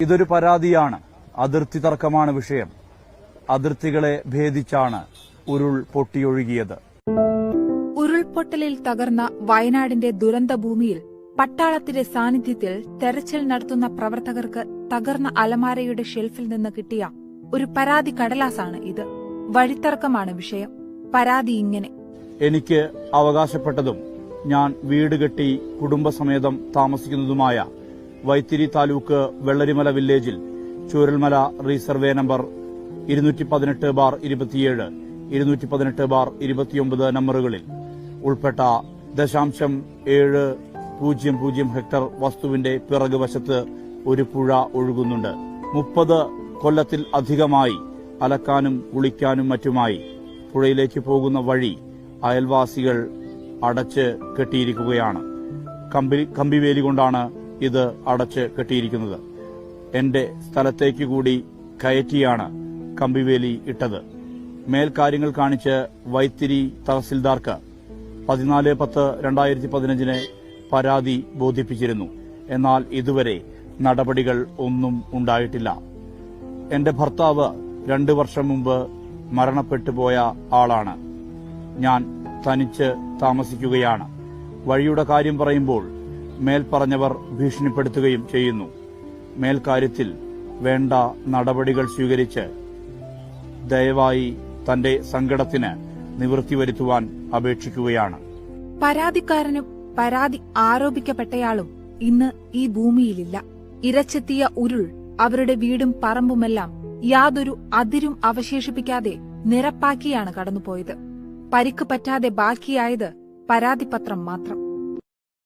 ഇതൊരു പരാതിയാണ്. അതിർത്തി തർക്കമാണ് വിഷയം. അതിർത്തികളെ ഭേദിച്ചാണ് ഉരുൾ പൊട്ടിയൊഴുകിയത്. ഉരുൾപൊട്ടലിൽ തകർന്ന വയനാടിന്റെ ദുരന്ത ഭൂമിയിൽ പട്ടാളത്തിന്റെ സാന്നിധ്യത്തിൽ തെരച്ചിൽ നടത്തുന്ന പ്രവർത്തകർക്ക് തകർന്ന അലമാരയുടെ ഷെൽഫിൽ നിന്ന് കിട്ടിയ ഒരു പരാതി കടലാസാണ് ഇത്. വഴിത്തർക്കമാണ് വിഷയം. പരാതി ഇങ്ങനെ. എനിക്ക് അവകാശപ്പെട്ടതും ഞാൻ വീട് കെട്ടി കുടുംബസമേതം താമസിക്കുന്നതുമായ വൈത്തിരി താലൂക്ക് വെള്ളരിമല വില്ലേജിൽ ചൂരൽമല റീസർവേ നമ്പർ ഇരുന്നൂറ്റി പതിനെട്ട് ബാർ ഇരുപത്തിയേഴ് ഇരുന്നൂറ്റി പതിനെട്ട് ബാർ ഇരുപത്തിയൊമ്പത് നമ്പറുകളിൽ ഉൾപ്പെട്ട ദശാംശം ഏഴ് പൂജ്യം പൂജ്യം ഹെക്ടർ വസ്തുവിന്റെ പിറകുവശത്ത് ഒരു പുഴ ഒഴുകുന്നുണ്ട്. മുപ്പത് കൊല്ലത്തിൽ അധികമായി അലക്കാനും കുളിക്കാനും മറ്റുമായി പുഴയിലേക്ക് പോകുന്ന വഴി അയൽവാസികൾ അടച്ച് കെട്ടിയിരിക്കുകയാണ്. കമ്പി കമ്പിവേലി കൊണ്ടാണ് ഇത് അടച്ച് കെട്ടിയിരിക്കുന്നത്. എന്റെ സ്ഥലത്തേക്ക് കൂടി കയറ്റിയാണ് കമ്പിവേലി ഇട്ടത്. മേൽക്കാര്യങ്ങൾ കാണിച്ച് വൈത്തിരി തഹസിൽദാർക്ക് പതിനാല് പത്ത് രണ്ടായിരത്തി പതിനഞ്ചിന് പരാതി ബോധിപ്പിച്ചിരുന്നു. എന്നാൽ ഇതുവരെ നടപടികൾ ഒന്നും ഉണ്ടായിട്ടില്ല. എന്റെ ഭർത്താവ് രണ്ടു വർഷം മുമ്പ് മരണപ്പെട്ടു പോയ ആളാണ്. ഞാൻ തനിച്ച് താമസിക്കുകയാണ്. വഴിയുടെ കാര്യം പറയുമ്പോൾ മേൽപ്പറഞ്ഞവർ ഭീഷണിപ്പെടുത്തുകയും ചെയ്യുന്നു. മേൽക്കാര്യത്തിൽ വേണ്ട നടപടികൾ സ്വീകരിച്ച് ദയവായി തന്റെ സങ്കടത്തിന് നിവൃത്തി വരുത്തുവാൻ അപേക്ഷിക്കുകയാണ്. പരാതിക്കാരനും പരാതി ആരോപിക്കപ്പെട്ടയാളും ഇന്ന് ഈ ഭൂമിയിലില്ല. ഇരച്ചെത്തിയ ഉരുൾ അവരുടെ വീടും പറമ്പുമെല്ലാം യാതൊരു അതിരും അവശേഷിപ്പിക്കാതെ നിരപ്പാക്കിയാണ് കടന്നുപോയത്. പരിക്ക് പറ്റാതെ ബാക്കിയായത് പരാതിപത്രം മാത്രം.